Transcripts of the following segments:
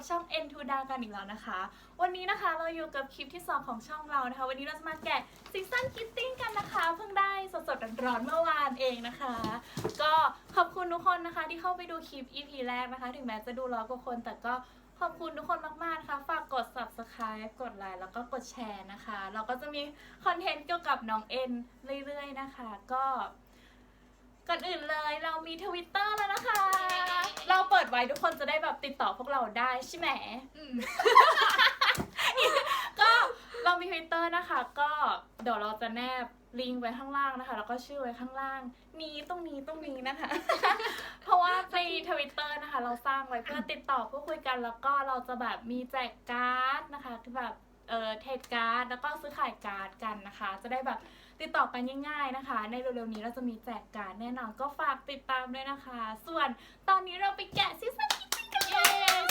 กับช่อง N to d a กันอีกแล้วนะคะ วันนี้นะคะเราอยู่กับคลิปที่ 2 ของช่องเรานะคะ วันนี้เราจะมาแกะซิงซันคิตติ้งกันนะคะ เพิ่งได้สดๆร้อนๆเมื่อวานเองนะคะ ก็ขอบคุณทุกคนนะคะที่เข้าไปดูคลิป EP แรกนะคะ ถึงแม้จะดูร้อยกว่าคน แต่ก็ขอบคุณทุกคนมากๆนะคะ ฝากกด subscribe กดไลค์แล้วก็กดแชร์นะคะ เราก็จะมีคอนเทนต์เกี่ยวกับน้องเอ็นเรื่อยๆนะคะ ก็ ก่อนอื่นเลยเรามีทวิตเตอร์แล้วนะคะ เราเปิดไว้ทุกคนจะได้แบบติดต่อพวกเราได้ใช่ไหม ก็เรามีทวิตเตอร์นะคะ ก็เดี๋ยวเราจะแนบลิงก์ไว้ข้างล่างนะคะ แล้วก็ชื่อไว้ข้างล่าง นี้ตรงนี้ตรงนี้นะคะ เพราะว่าในทวิตเตอร์นะคะ เราสร้างไว้เพื่อติดต่อพูดคุยกัน แล้วก็เราจะแบบมีแจกการ์ดนะคะคือแบบเออเทรดการ์ดแล้วก็ซื้อขายการ์ดกันนะคะ จะได้แบบ ติดต่อกันง่ายๆนะคะ ในเร็วๆนี้เราจะมีแจกการ์ดแน่นอนก็ฝากติดตามด้วยนะคะ ส่วนตอนนี้เราไปแกะซีซั่นคิตติ้งกันเลย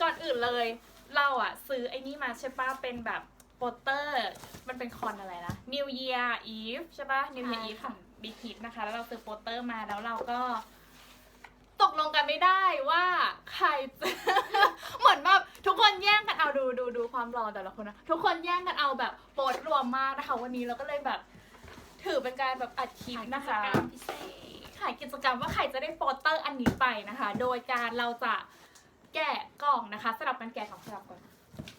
ก่อนอื่นเลย เราอะซื้อไอ้นี่มาใช่ปะเป็นแบบโปสเตอร์ มันเป็นคอนอะไรนะ New Year Eve ใช่ปะ New Year ใช่ Eve ขค่ะอง Big Hit นะคะ แล้วเราซื้อโปสเตอร์มาแล้วเราก็ ตกลงกันไม่ได้ว่าใคร ความรอแต่ละคนนะทุกคนแย่งกันเอาแบบโปสต์รวมมากนะคะ วันนี้เราก็เลยแบบ ถือเป็นการแบบอัดคลิปนะคะพิเศษถ่ายกิจกรรมว่าใครจะได้โปสเตอร์อันนี้ไปนะคะ โดยการเราจะแกะกล่องนะคะสลับกันแกะของสลับก่อน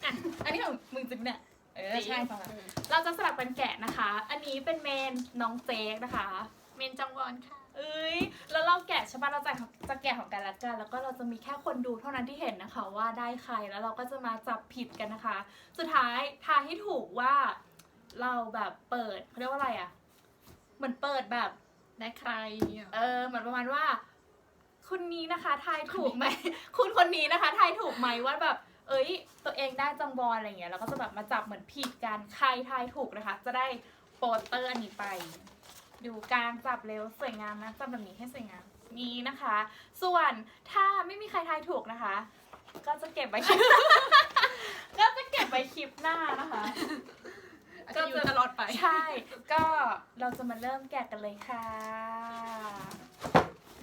อะอันนี้ของมึงจริงเนี่ยเออใช่ฟังแล้วเราจะสลับกันแกะนะคะ อันนี้เป็นเมนน้องเจคนะคะ เมนจังวอนค่ะ เอ้ย แล้วเราแกะใช่ปะเราจะจะแกะของกันและกัน แล้วก็เราจะมีแค่คนดูเท่านั้นที่เห็นนะคะว่าได้ใคร แล้วเราก็จะมาจับผิดกันนะคะ สุดท้ายทายให้ถูกว่าเราแบบเปิดเขาเรียกว่าอะไรอะเหมือนเปิดแบบ ได้ใครเออเหมือนประมาณว่าคุณนี้นะคะทายถูกไหม คุณคนนี้นะคะทายถูกไหมว่าแบบ เอ้ย ตัวเองได้จังบอลอะไรเงี้ย แล้วก็จะแบบมาจับเหมือนผิดกัน ใครทายถูกนะคะ จะได้โปสเตอร์อันนี้ไป ดูการจับเร็วสวยงามนะจับแบบนี้ให้สวยงามนี้นะคะ ส่วนถ้าไม่มีใครทายถูกนะคะ ก็จะเก็บไว้ก็จะเก็บไว้คลิปหน้านะคะก็อยู่ตลอดไป ใช่ ก็เราจะมาเริ่มแกะกันเลยค่ะ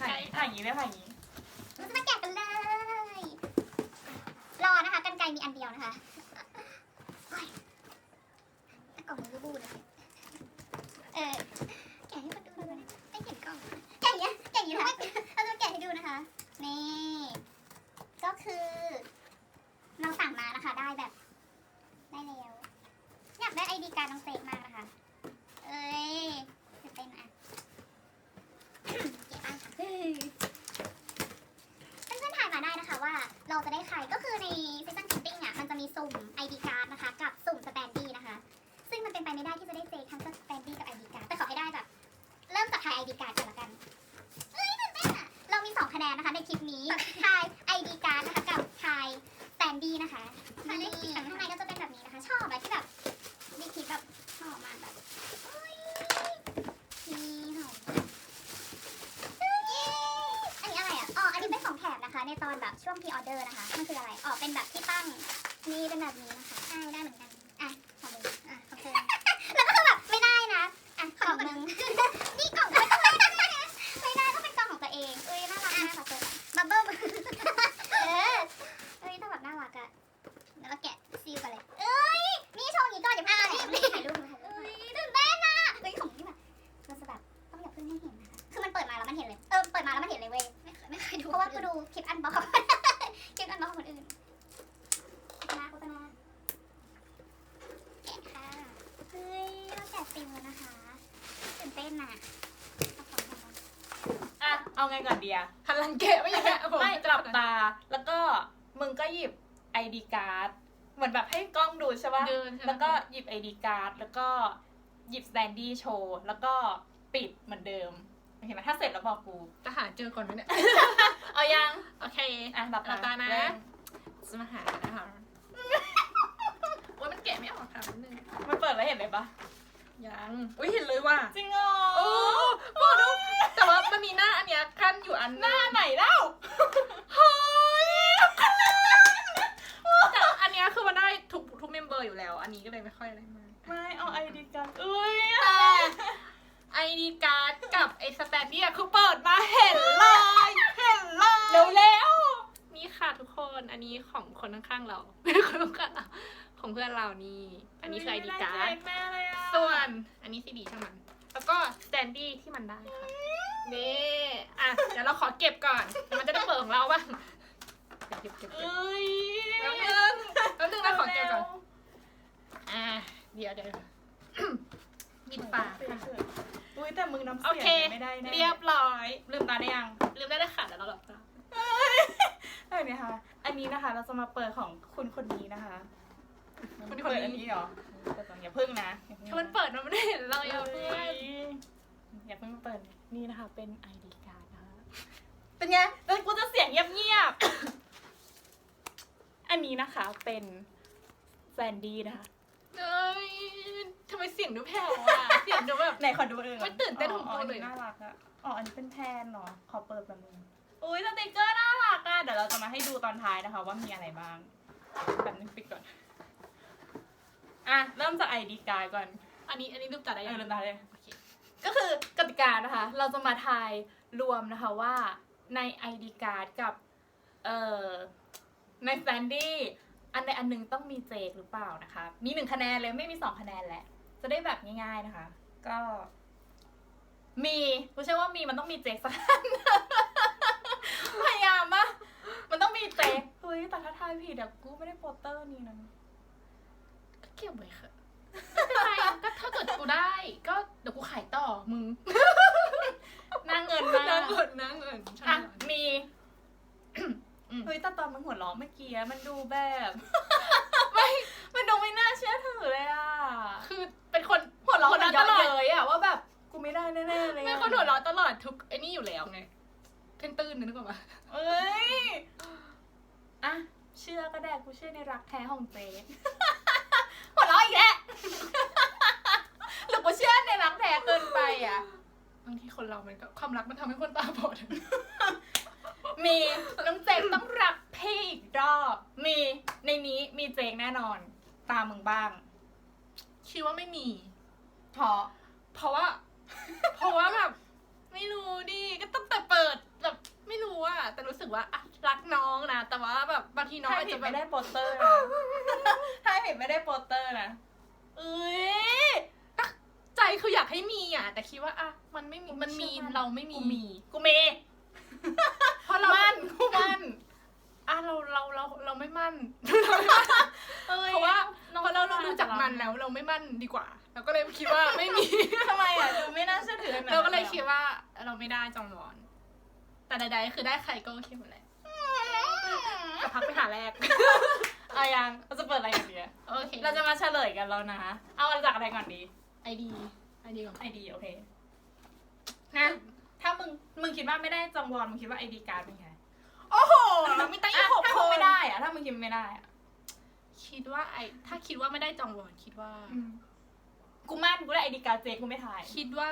ถ่ายถ่ายอย่างนี้ได้ถ่ายอย่างนี้เราจะมาแกะกันเลย รอนะคะกันไกรมีอันเดียวนะคะโอ้ยแต่กล่องมันก็บูดเลยเออแกะให้คนดูดูนะไม่เห็นกล่องแกะอย่างเงี้ยแกะอย่างเงี้ยนะคะเราจะมาแกะให้ดูนะคะ นี่ ก็คือ เราสั่งมานะคะ ได้แบบ ได้แล้ว อยากได้ไอดีการดน้องเซกมากนะคะ เอ้ยตื่นเต้นอะ เก็บบ้างค่ะเฮ้ย เพื่อนๆถ่ายมาได้นะคะว่าเราจะได้ใครก็คือในซีซันคิตติ้งอะมันจะมีสุ่ม ID card นะคะ กับสุ่มสแตนดี้นะคะ ซึ่งมันเป็นไปไม่ได้ที่จะได้เจทั้งสแตนดี้กับ ID card แต่ขอให้ได้แบบ เริ่มจา กาย ID card ก่อนละกันเอ้ยตื่นเต้นอะเรามี2คะแนนนะคะในคลิปนี้ ทาย ID card นะคะกับทายแตนดี้นะคะนี่ข้างในก็จะเป็นแบบนี้นะคะ ชอบอะที่แบบดีคิดแบบหอมมากแบบเอ้ยนี่หอมอันนี้อะไรอะอ๋อ อันนี้เป็นของแถมนะคะ ในตอนแบบช่วงพรีออเดอร์นะคะ มันคืออะไร อ๋อ เป็นแบบที่ตั้งนี่เป็นแบบนี้นะคะ งก่อนดีอะหันหลังแกะไม่ยังไงผมไม่กลับตา แล้วก็มึงก็หยิบ ID card เหมือนแบบให้กล้องดูใช่ปะเดินใช่ไหม แล้วก็หยิบ ID card แล้วก็หยิบ standy โชว์แล้วก็ปิดเหมือนเดิมโอเคไหมถ้าเสร็จแล้วบอกกู จะหาเจอก่อนไหมเนี่ย เอายังโอเค อะหลับหลับตานะ เริ่มจะมาหานะคะว่ามันแกะไม่ออกค่ะนิดนึงมันเปิดแล้วเห็นเลยปะยัง อุ้ยเห็นเลยว่ะจริงเหรอโอ้บอกดู แต่ว่ามันมีหน้าอันเนี้ยขั้นอยู่อันหน้าไหนเล่าเฮ้ยแต่อันเนี้ยคือมันได้ทุกทุกเมมเบอร์อยู่แล้ว อันนี้ก็เลยไม่ค่อยอะไรมากไม่เอา ID card อุ้ยแต่ไอดีการ์ดกับไอสแตนดี้อะคือเปิดมาเห็นเลยเห็นเลยเร็วเร็วนี่ค่ะทุกคนอันนี้ของคนข้างๆเราคนข้างๆเราของเพื่อนเรานี่ อันนี้คือไอดีการ์ดแม่เลยอะส่วนอันนี้ซีดีช่างมัน แล้วก็สแตนดี้ที่มันได้ค่ะ นี่อะเดี๋ยวเราขอเก็บก่อนเดี๋ยวมันจะได้เปิดของเราบ้างเก็บเก็บเก็บเอ้ยแป๊บนึงแป๊บนึงนะขอเก็บก่อนอะเดี๋ยวเดี๋ยวหยิบปากค่ะอุ้ยแต่มึงน้ำโอเสียเคงไม่ได้แน่เรียบร้อย ลืมตาได้ยังลืมได้ได้ค่ะเดี๋ยวเราหลับตาเออเนี่ยค่ะ อันนี้นะคะเราจะมาเปิดของคุณคนนี้นะคะคนนี้เปิดอันนี้เหรอเปิดก่อนอย่าพึ่งนะอย่าพึ่งถ้ามันเปิดมันไม่ได้เห็นเราอย่าเอ้เพื่อนยอย่าเพิ่งเปิดนี่ นะคะ เป็น ID card นะคะเป็นไงแล้วกูจะเสียงเงียบๆ อันนี้นะคะเป็นแซนดี้นะคะ เอ้ยทำไมเสียงดูแผ่วอะ เสียงดูแบบ ไหนขอดูเองไม่ตื่นเต้นของตัวเลย น่ารักอะอ๋อ อันนี้เป็นแทนเหรอ ขอเปิดแบบนึงอุ้ยสติกเกอร์น่ารักอะเดี๋ยวเราจะมาให้ดูตอนท้ายนะคะ ว่ามีอะไรบ้างแบบนึงปิดก่อน อะ เริ่มจาก ID card ก่อน อันนี้อันนี้รูปตัดได้เอยัองลืมตาเลยโอเค ก็คือกติกานะคะ เราจะมาทายรวมนะคะว่าใน ID card กับเอ่อในแซนดี้อันใดอันหนึ่งต้องมีเจกหรือเปล่านะคะ มีหนึ่งคะแนนเลยไม่มีสองคะแนนแหละ จะได้แบบง่ายๆนะคะ ก็ มีกูเชื่อว่ามีมันต้องมีเจกสักอันพยายามปะมันต้องมีเจกเฮ้ยแต่ถ้าทายผิดเดี๋ยวกูไม่ได้โปสเตอร์นี้นะก็เก็บไว้ค่ะไม่เป็น ก็ถ้าเกิดกูได้ ก็เดี๋ยวกูขายต่อมึงน่าเงินมากนั่งเงินนั่งเงินใช่อะไหมมีอืมเฮ้ยแต่ตอนมันหัวเราะเมื่อกี้อะมันดูแบบ ไม่ มันดูไม่น่าเชื่อถือเลยอะ คือเป็นคนหัวเราะหัวมันเราะเยตอะลอดเลยอะว่าแบบกูไม่ได้แน่ๆเลยอะเป็นคนหัวเราะตลอดทุกไอ้นี่อยู่แล้วไงเพ่นตื้นนึกออกปะเอ้ย อะ เชื่อก็ได้กูเชื่อในรักแท้ของเจ๊ หัวเราะอีกแล้ว หรือกูเชื่อในรักแท้เกินไป อะบางทีคนเรามันก็ความรักมันทำให้คนตาบอด มีน้องเจงต้องรักพี่อีกรอบ มีในนี้มีเจงแน่นอน ตามมึงบ้าง คิดว่าไม่มี เพราะ เพราะว่า เพราะว่าแบบ ไม่รู้ดิก็ตั้งแต่เปิดแบบไม่รู้อะแต่รู้สึกว่าอะรักน้องนะแต่ว่าแบบบางทีน้องถ้าอาจผิดจะแบไม่บได้โปสเตอร์นะถ้าผิดไม่ได้โปสเตอร์นะเอ้ย ใจคืออยากให้มีอะแต่คิดว่าอะมันไม่มีมันมีเราไม่มีกูมีกูมีเพราะเรามั่นกูมั่นอะเราเราเราเราไม่มั่นอ้ยเพราะว่าน้องเพราะเราเราดูจากมันแล้วเราไม่มั่นดีกว่าเราก็เลยคิดว่าไม่มีทำไมอะดูไม่น่าเชื่อถือขนดนั้นเราก็เลยคิดว่าเราไม่ได้จองวอน แต่ใดๆคือได้ใครก็โอเคหมดแหละจะพักไปหาแรกเอายังเราจะเปิดอะไรกันดีอะโอเค เราจะมาเฉลยกันแล้วนะ เอาจากอะไรก่อนดี ไอดีไอดีก่อนไอดีโอเคฮะถ้ามึงมึงคิดว่าไม่ได้จองวอนมึงคิดว่าไอดีการ์ดเป็นไงโอ้โหเรามีตั้งอีอะกหกถ้าคมึงนไม่ได้อะถ้ามึงคิดไม่ได้อะคิดว่าไอถ้าคิดว่าไม่ได้จองวอนคิดว่า กูมั่นกูได้ไอดีการ์ดเจกูไม่ถ่าย คิดว่า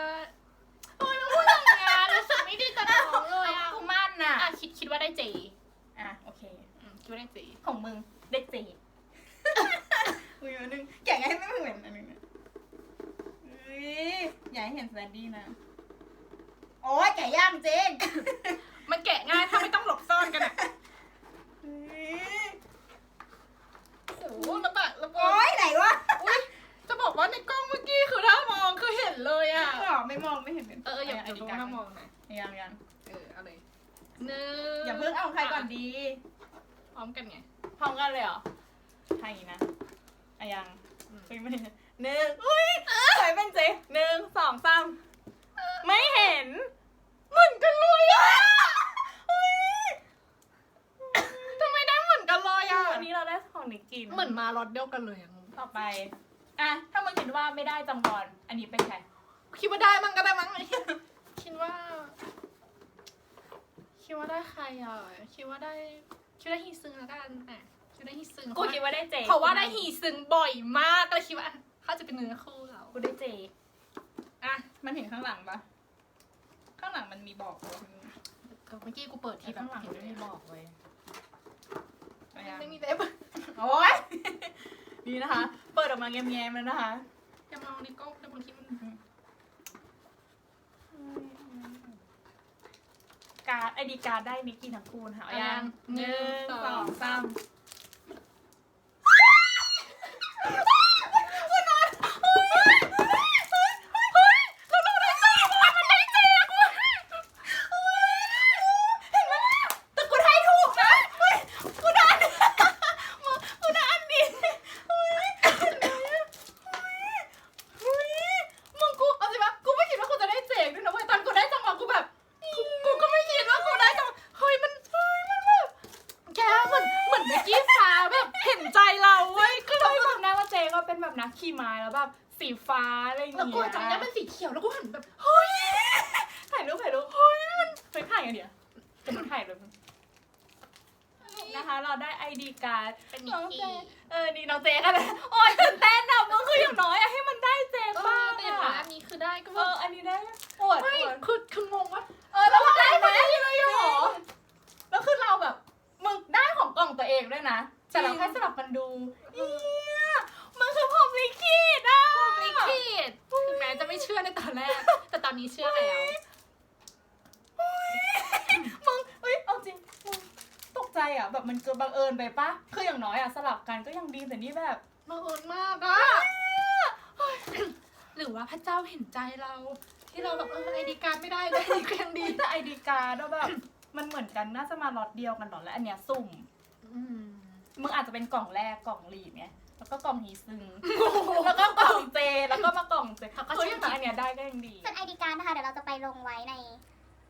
โอ้ยมันพูดอย่างนี้นรู้สึกไม่ดีกับน้องเลยอะกูมั่นน่ะอะคิดคิดว่าได้เจอะโอเคอืมคิดว่าได้เจของมึงได้เจมึงอันนึงแกะให้ไม่เหมือนอันนึงนะเฮ้ ยอย่าให้เห็นแซนดี้นะ โอ้ยแกะย่างเจงมันแกะง่ายถ้าไม่ต้องหลบซ่อนกันอะเฮ้ยโอ้โหระบาดระบาโอ้ยไหนวะจะบอกว่าในกล้องเมื่อกี้คือถ้ามองคือเห็นเลยอะหรอไม่มองไม่เห็นเป็นเอออย่าไออย่าดีดูการ์ถ้าดมองหน่อยยังยังเออเอาเลยหนึ่งอย่าเพิ่งเอาใครก่อนดี พร้อมกันไงพร้อมกันเลยเหรอใช่นะอะยังอืมเฮ้ยไม่เห็นหนึ่งอุ้ยสวยเป็นเจหนึ่งสองสามไม่เห็นเหมือนกันเลยอะทำไมได้เหมือนกันเลยอะวันนี้เราได้ของนิกกินเหมือนมารถเดียวกันเลยอะต่อไป อะ ถ้ามึงคิดว่าไม่ได้จังบอลอันนี้เป็นใครคิดว่าได้มั้งก็ได้มั้ง คิดว่า คิดว่าได้ใครอะคิดว่าได้คิดว่าได้ฮีซึงแล้วกันอะคิดว่าได้ฮีซึงกูคิดว่าได้เจเพราะว่าได้ฮีซึงบ่อยม เขาจะเป็นเนื้อคู่เรากูได้เจ อะ มันเห็นข้างหลังปะข้างหลังมันมีบอกปะก็เมื่อกี้กูเปิดทีที่แบบข้างหลังเห็นมันเลยมีบอกเลยไม่มีเล็บโอ้ยนี่นะคะ เปิดออกมาแง้มๆแล้วนะคะอย่ามองในกล้องแต่บางทีมันการไอดีการดได้นิกกี้ทั้งคู่นะคะเอายังหนึ่งสองสามแต่กูได้ถูกนะเฮ้ยกูได้กูได้อันนี้เฮ้ยเฮ้ยมึงกูเอาสิปะกูไม่คิดว่ากูจะได้เจกด้วยนะเว้ยตอนกูได้จังหวะกูแบบ กูก็ไม่คิดว่ากูได้จังหวะเฮ้ยมันเฮ้ยมันแบบแกเหมือนเหมือนเมื่อกี้ฟ้าแบบเห็นใจเราเว้ยก็เลยจำได้ว่าเจก็เป็นแบบนักขี่ไม้แล้วแบบสีฟ้าอะไรอย่าง แล้ว เงี้ย กูจำได้เป็นสีเขียวแล้วกูหันแบบ เฮ้ยถ่ายรูปถ่ายรูปเฮ้ยมันเฮ้ยถ่ายกันเดี๋ยวเป็นมันถ่ายเลยนะคะ เราได้ไอดีการ์ด เป็นนิ น้ ก องเจ กี้ เออนี่น้องเจกันเลยโอ้ยตื่นเต้นอะมึงคืออย่างน้อยอะให้มันได้เจ เอ บ้า อง แต่อย่างน้อย อะ อันนี้คือได้ก็ เอ ว่า ออันนี้ได้ปวด ไม่ ปวด คือคืองงว่า เออแล้วมันได้ไหมเลยเหรอแล้วคือเราแบบมึงได้ของกล่องตัวเองด้วยนะ แต่เราแค่สลับมันดูเอียมันคือผมลิขิตอะ ลิขิตถึงแม้จะไม่เชื่อในตอนแรก แต่ตอนนี้เชื่อแล้ว มึงเฮ้ยเอาจริงมึงตกใจอะ แบบ มันเกิดบังเอิญไปปะคืออย่างน้อยอะสลับกันก็ยังดีแต่นี่แบบบังเอิญมากอะหรือว่าพระเจ้าเห็นใจเรา ที่เราแบบเออไอดีการไม่ได้เลยดีก็ยังดีแต่ไอดีการ์ดอะแบบมันเหมือนกันน่าจะมาล็อตเดียวกันหรอและอันเนี้ยสุ่มอืมมึงอาจจะเป็นกล่องแรกกล่องลีดไงแล้วก็กล่องฮีซึงแล้วก็กล่องเจแล้วก็มากล่องเจเฮ้ยอย่างน้อยอันเนี้ยได้ก็ยังดี ส่วนไอดีการนะคะ เดี๋ยวเราจะไปลงไว้ใน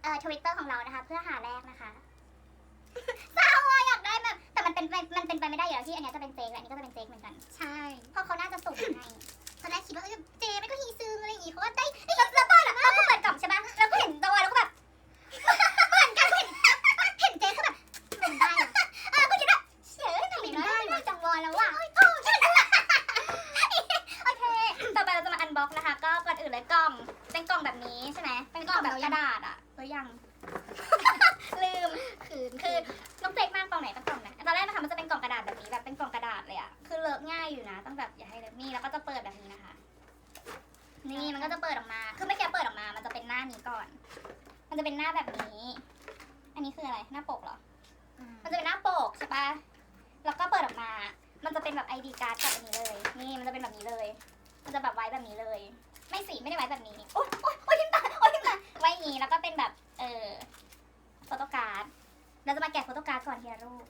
เอ่อทวิตเตอร์ของเรานะคะ เพื่อหาแรกนะคะเศร้าอะอยากได้แบบ แต่มันเป็นไปมันเป็นไปไม่ได้อยู่แล้วที่อันเนี้ยจะเป็นเจกและอันนี้ก็จะเป็นเจกเหมือนกัน ใช่ เพราะเขาน่าจะส่งมาให้ตอนแรกคิดว่าเออเจไม่ก็ฮีซึงอะไรอย่างงี้เพราะว่าได้แล้วแล้วตอนอะตอนกูเปิดกล่องใช่ปะแล้วก็เห็นตัวแล้วก็แบบเหมือนกันเห็นเห็นเจคือแบบมันได้อะเออกูคิดว่าเฉยแต่ไม่ได้ไม่ได้จังวอนแล้วว่ะโอ้ใช่โอเคต่อไปเราจะมาอันบ็อกนะคะ ก็ก่อนอื่นเลยกล่องเป็นกล่องแบบนี้ใช่ไหมเป็นกล่องแบบกระดาษอะหรือยังลืมคือคือน้องเจ๊กมากกล่องไหนต้องกล่องไหน ตอนแรกนะคะมันจะเป็นกล่องกระดาษแบบนี้แบบเป็นกล่องกระดาษเลยอะคือเลอะง่ายอยู่นะต้องแบบอย่าให้เลอะนี่แล้วก็จะเปิดแบบนี้นะคะ นี่มันก็จะเปิดออกมา คือไม่แค่เปิดออกมา มันจะเป็นหน้านี้ก่อน มันจะเป็นหน้าแบบนี้ อันนี้คืออะไรหน้าปกเหรอ มันจะเป็นหน้าปกใช่ปะแล้วก็เปิดออกมา มันจะเป็นแบบ ID การ์ดแบบอันนี้เลย นี่มันจะเป็นแบบนี้เลย มันจะแบบไว้แบบนี้เลย ไม่สิไม่ได้ไว้แบบนี้โอ๊ยโอ๊ยโอ๊ยทิมตาโอ๊ยทิมตาไว้อย่างนี้แล้วก็เป็นแบบเออโฟโต้การ์ดเราจะมาแกะโฟโต้การ์ดก่อนทีละรูป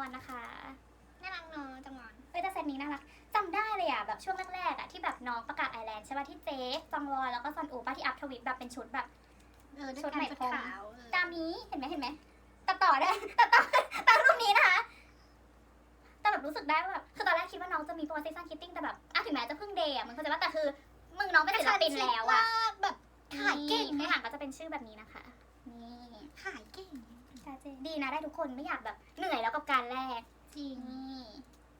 อนนะคะน่ารักเนาะจังวอนเอ้ยแต่เซตนี้น่ารักจำได้เลยอะแบบช่วงแรกๆอะที่แบบน้องประกาศไอแลนด์ใช่ป่ะที่เจ๊จังวอนแล้วก็ซันอูป้าที่อัพทวิตแบบเป็นชุดแบบเออด้วยชุดการไหมชุดพรมขาวเออตามนี้เห็นไหมเห็นไหมตัดต่อได้ตัดต่อตามรูปนี้นะคะแต่แบบรู้สึกได้ว่าแบบคือตอนแรกคิดว่าน้องจะมีตัวซีซันคิตติ้งแต่แบบอะถึงแม้จะเพิ่งเดย์อะมันเข้าใจว่าแต่คือมึงน้องเป็นศิลปินแล้วอะแบบขายเก่งข้างนะหลังก็จะเป็นชื่อแบบนี้นะคะนี่ขายเก่ง ใช่เจดีนะได้ทุกคนไม่อยากแบบเหนื่อยแล้วกับการแลกจริงนี่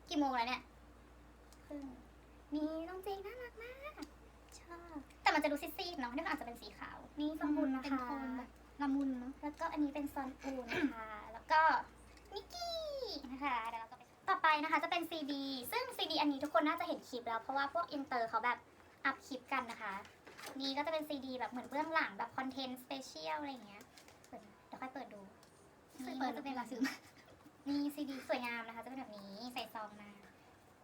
กี่โมงแล้วเนี่ยครึ่งนี่น้องเจงน่ารักมากชอบแต่มันจะดูซีดๆเนาะนี่ก็อาจจะเป็นสีขาว นี่สมบูรณ์นะเป็นคะโทนแบบละมุนเนาะแล้วก็อันนี้เป็นซอนอูนะคะ แล้วก็นิกกี้นะคะเดี๋ยวเราจะไปต่อไปนะคะจะเป็นซีดีซึ่งซีดีอันนี้ทุกคนน่าจะเห็นคลิปแล้วเพราะว่าพวกอินเตอร์เขาแบบอัพคลิปกันนะคะ นี่ก็จะเป็นซีดีแบบเหมือนเบื้องหลังแบบคอนเทนต์สเปเชียลอะไรอย่างเงี้ยเปิดเดี๋ยวค่อยเปิดดู เคยเปิดจะเป็นลาซื้อมานี่ซีดีสวยงามนะคะ จะเป็นแบบนี้ใส่ซองมา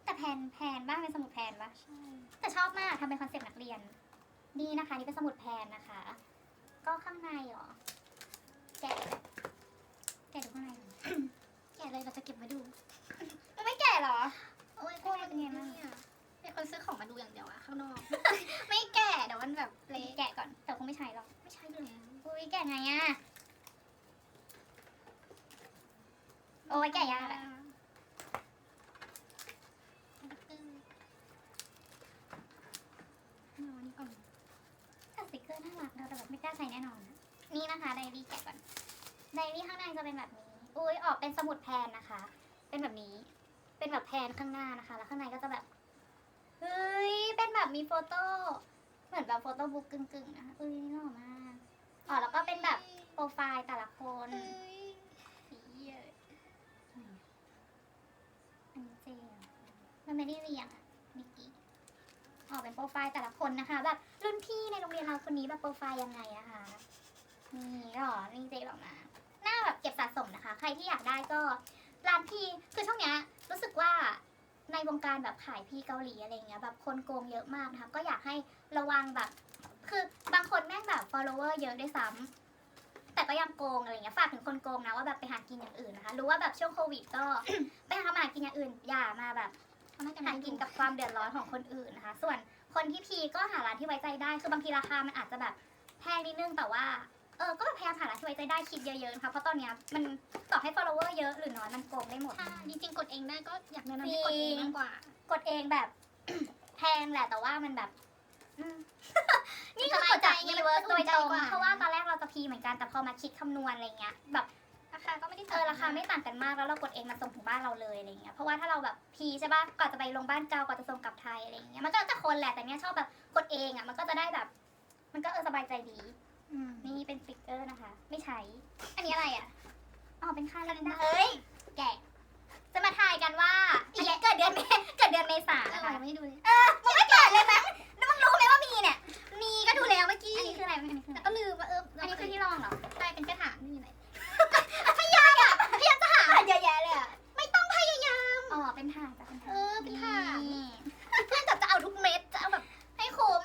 แต่แพนแพนบ้างเป็นสมุดแพนปะใช่ แต่ชอบมากทำเป็นคอนเซ็ปต์นักเรียน นี่นะคะ นี่เป็นสมุดแพนนะคะ ก็ข้างในเหรอ แกะ แกะดูข้างในหน่อยแกะเลยเราจะเก็บมาดูมันไม่แกะเหรอ โอ้ยกล้วยเป็นไงบ้าง เนี่ยเป็นคนซื้อของมาดูอย่างเดียวอะข้างนอก ไม่แกะเดี๋ยวมันแบบเละแกะก่อน แต่คงไม่ใช่หรอก ไม่ใช่อยู่แล้วอุ้ยแกะไงอะ โอ้ยแกะยากอะนอนก่อนแต่สติกเกอร์น่ารักนะแต่แบบไม่กล้าใช้แน่นอนอะนี่นะคะไดอารี่แกะก่อนไดอารี่ข้างในจะเป็นแบบนี้ อุ้ยออกเป็นสมุดแพนนะคะ เป็นแบบนี้ เป็นแบบแพนข้างหน้านะคะ แล้วข้างในก็จะแบบ เฮ้ย เป็นแบบมีโฟโต้ เหมือนแบบโฟโต้บุ๊กกึ่งๆนะเอ้ยหล่อมาก อ๋อแล้วก็เป็นแบบโปรไฟล์แต่ละคน เอ้ย มันไม่ได้เรียงอะนิกกี้ออกเป็นโปรไฟล์แต่ละคนนะคะ แบบรุ่นพี่ในโรงเรียนเราคนนี้แบบโปรไฟล์ยังไงนะคะนี่หรอนี่เจ๊หรอกนะหน้าแบบเก็บสะสมนะคะ ใครที่อยากได้ก็ร้านพี่คือช่วงเนี้ยรู้สึกว่าในวงการแบบขายพี่เกาหลีอะไรเงี้ยแบบคนโกงเยอะมากนะคะก็อยากให้ระวังแบบ คือบางคนแม่งแบบ follower เยอะด้วยซ้ำแต่ก็ยังโกงอะไรเงี้ยฝากถึงคนโกงนะว่าแบบไปหากินอย่างอื่นนะคะ รู้ว่าแบบช่วงโควิดก็ ไปทำอาหากินอย่างอื่นอย่ามาแบบ ห้กันหากินกับความเดือดร้อนของคนอื่นนะคะ ส่วนคนที่พีก็หาร้านที่ไว้ใจได้ คือบางทีราคามันอาจจะแบบแพงนิดนึงแต่ว่าเออ ก็พยายามหาร้านที่ไว้ใจได้คิดเยอะๆนะคะเพราะตอนเนี้ยมันต่อให้ follower เยอะหรือน้อยมันโกงได้หมดถ้านะคะจริงๆกดเองได้ก็อยากแนะนำให้กดเองมากกว่า กดเองแบบ แพงแหละแต่ว่ามันแบบอืมนี่คือกดจากสบายใจไงรีเวิร์สมันโดยตรงอุ่นใจกว่าเพราะว่าตอนแรกเราจะพีเหมือนกันแต่พอมาคิดคำนวณอะไรเงี้ยแบบ ราคาก็ไม่ได้เออราคาไม่ต่างกันมากแล้วเรากดเองมาส่งถึงบ้านเราเลยอะไรเงี้ยเพราะว่าถ้าเราแบบพีใช่ป่ะก่อนจะไปลงบ้านเก่าก่อนจะส่งกลับไทยอะไรเงี้ยมันก็จะคนแหละแต่เนี้ยชอบแบบกดเองอะมันก็จะได้แบบ มันก็เออสบายใจดี อืมนี่เป็นสติกเกอร์นะคะ ไม่ใช้ อันนี้อะไรอะอ๋อเป็นค่าเลนดาเอ้ย แกะ จะมาทายกันว่าอีเกิดเดือนเมเกิดเดือนเมษาอนะร่อคะยไม่ได้ดูเลยมึงไม่เกิดเลยมั้งแล้วมึงรู้ไหมว่ามีเนี่ย มีก็ดูแล้วเมื่อกี้ อันนี้คืออะไรอันนี้คือแต่อะไรก็ลืมว่าเอออันนี้คือที่รองเหรอ ใช่เป็นกระถางนี่เลยพยายามอะพยายามจะหา เยอะแยะเลยอะไม่ต้องพยายาม อ๋อ เป็นถ่านจ้ะเป็นถ่านเออเป็นถ่าน นี่เพื่อนแบบจะเอาทุกเม็ดจะเอาแบบให้คุ้ม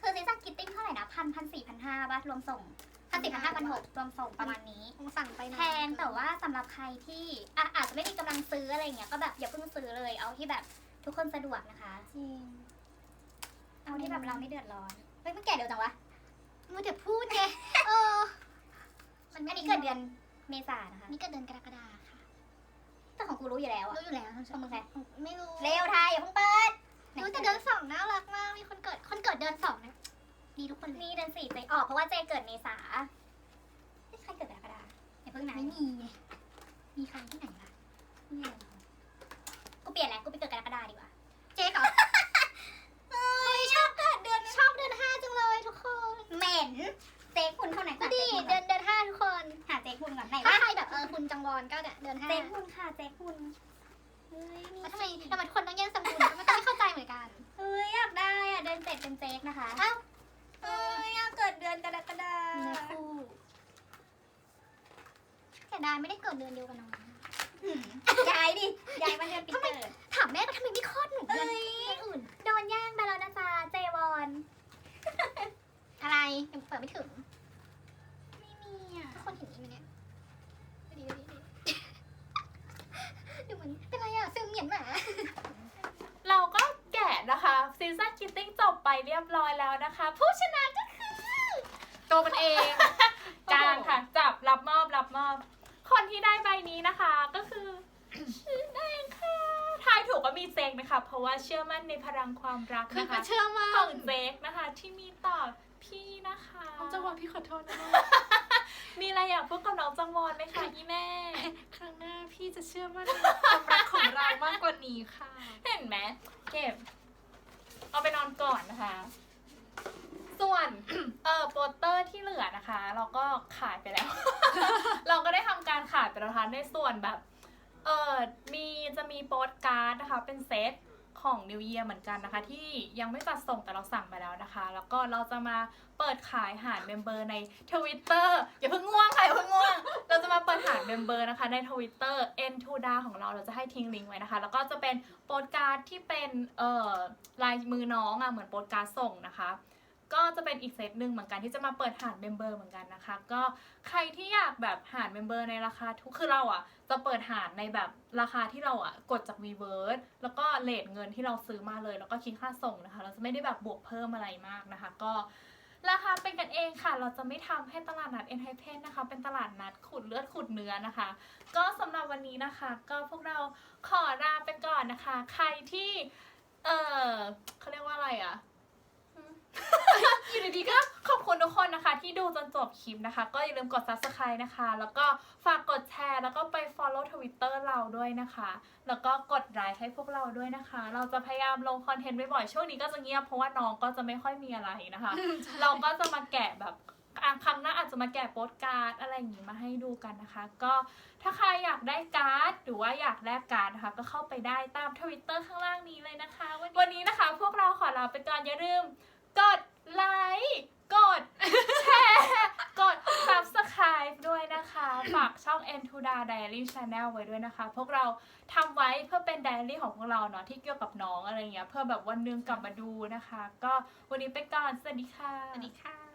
คือซีซั่นกิตติ้งเท่าไหร่นะพันพันสี่พันห้าป่ะรวมส่งพันสี่พันห้าพันหกรวมส่งประมาณนี้ คงสั่งไปนะแพงแต่ว่าสำหรับใครที่อะอาจจะไม่มีกำลังซื้ออะไรเงี้ยก็แบบอย่าเพิ่งซื้อเลยเอาที่แบบทุกคนสะดวกนะคะ จริงเอาที่แบบเราไม่เดือดร้อนเฮ้ยมันแก่เดี๋ยวจังวะมัวแต่พูดไงเอออันนี้เกิดเดือนเมษายนนะคะ นี่ก็เดือนกรกฎาค่ะ แต่ของกูรู้อยู่แล้วอะรู้อยู่แล้วของมึงใครไม่รู้เร็วไทยอย่าเพิ่งเปิดรู้แต่เดือนสองน่ารักมาก มีคนเกิด คนเกิดเดือนสองนะดีทุกคนเลยนี่เดือนสี่เจออกเพราะว่าเจเกิดเมษาเฮ้ยใครเกิดกรกฎาอย่าเพิ่งนะไม่มีไงมีใครที่ไหนล่ะนี่เลยกูเปลี่ยนแล้วกูไปเกิดกรกฎาดีกว่า เจ๊ก่อน แล้วทำไมทำไมทุกคนต้องแย่งสมุนไม่ต้องไม่เข้าใจเหมือนกันเฮ้ยอยากได้อะเดือนเจ็ดเป็นเจ๊กนะคะอ้าวเฮ้ยอยากเกิดเดือนกรกฎามีเนื้อคู่เสียดายไม่ได้เกิดเดือนเดียวกันน้อง หืมย้ายดิย้ายมาเดือนปีเกิด ถามแม่ว่าทำไมไม่คลอดหนูเดือน เอ้ย เดือนอื่น โดนแย่งไปแล้วนะจ๊ะเจวอน อะไรยังเปิดไม่ถึง ไม่มีอะ ทุกคนเห็นนี้ไหมเนี่ยดีดีดีดูเหมือนเป็นไรอะซึมเหมียนหมา เราก็แกะนะคะ ซีซั่นคิตติ้งจบไปเรียบร้อยแล้วนะคะ ผู้ชนะก็คือตัวมันเองจางค่ะ จับรับมอบรับมอบ คนที่ได้ใบนี้นะคะก็คือชื่อแดงค่ะทายถูกก็มีเจกนะคะ เพราะว่าเชื่อมั่นในพลังความรักคือนะก็คะเชื่อมาของเจกนะคะที่มีต่อพี่นะคะน้องจังหวะพี่ขอโทษนะ มีอะไรอยากพูดกับน้องจังวอนไหมคะอีแม่ ครั้งหน้าพี่จะเชื่อมั่นในความรักของเรามากกว่านี้ค่ะ เห็นไหมเก็บ เอาไปนอนก่อนนะคะ ส่วน เออโปสเตอร์ที่เหลือนะคะ เราก็ขายไปแล้ว เราก็ได้ทำการขายไปแล้วนะคะในส่วนแบบ เออมีจะมีโปสการ์ดนะคะ เป็นเซต ของ New Year เหมือนกันนะคะ ที่ยังไม่จัดส่งแต่เราสั่งไปแล้วนะคะ แล้วก็เราจะมาเปิดขายหารเมมเบอร์ใน Twitter อย่าเพิ่งง่วงค่ะอย่าเพิ่งง่วง เราจะมาเปิดหารเมมเบอร์นะคะใน Twitter n 2 d a ของเราเราจะให้ทิ้งลิงก์ไว้นะคะ แล้วก็จะเป็นโปสการ์ดที่เป็นเอ่อลายมือน้องอะเหมือนโปสการ์ดส่งนะคะ ก็จะเป็นอีกเซตหนึ่งเหมือนกันที่จะมาเปิดหารเมมเบอร์เหมือนกันนะคะ ก็ใครที่อยากแบบหารเมมเบอร์ในราคาทุกคือเราอะจะเปิดหารในแบบราคาที่เราอะกดจาก v w o r d แล้วก็เลทเงินที่เราซื้อมาเลย แล้วก็คิดค่าส่งนะคะ เราจะไม่ได้แบบบวกเพิ่มอะไรมากนะคะ ก็ราคาเป็นกันเองค่ะ เราจะไม่ทำให้ตลาดนัดเอ็นไฮเพนนะคะ เป็นตลาดนัดขุดเลือดขุดเนื้อนะคะ ก็สำหรับวันนี้นะคะ ก็พวกเราขอลาไปก่อนนะคะ ใครที่ เออเขาเรียกว่าอะไรอะ อยู่ดีๆก็ขอบคุณทุกคนนะคะ ที่ดูจนจบคลิปนะคะ ก็อย่าลืมกด subscribe นะคะ แล้วก็ฝากกดแชร์ แล้วก็ไป follow Twitter เราด้วยนะคะ แล้วก็กดไลค์ให้พวกเราด้วยนะคะ เราจะพยายามลงคอนเทนต์บ่อยๆช่วงนี้ก็จะเงียบเพราะว่าน้องก็จะไม่ค่อยมีอะไรนะคะ เราก็จะมาแกะแบบอะครั้งหน้าอาจจะมาแกะโปสการ์ดอะไรอย่างงี้มาให้ดูกันนะคะ ก็ถ้าใครอยากได้การ์ดหรือว่าอยากแลกการ์ดนะคะ ก็เข้าไปได้ตามทวิตเตอร์ข้างล่างนี้เลยนะคะ วันวันนี้นะคะ พวกเราขอลาไปก่อนอย่าลืม กดไลค์กดแชร์กด subscribe ด้วยนะคะ ฝากช่อง e n t u d a Diary Channel ไว้ด้วยนะคะ พวกเราทำไว้เพื่อเป็นไดอารี่ของพวกเราเนาะที่เกี่ยวกับน้องอะไรเงี้ยเพื่อแบบวันหนึงกลับมาดูนะคะ ก็วันนี้ไปก่อน สวัสดีค่ะ สวัสดีค่ะ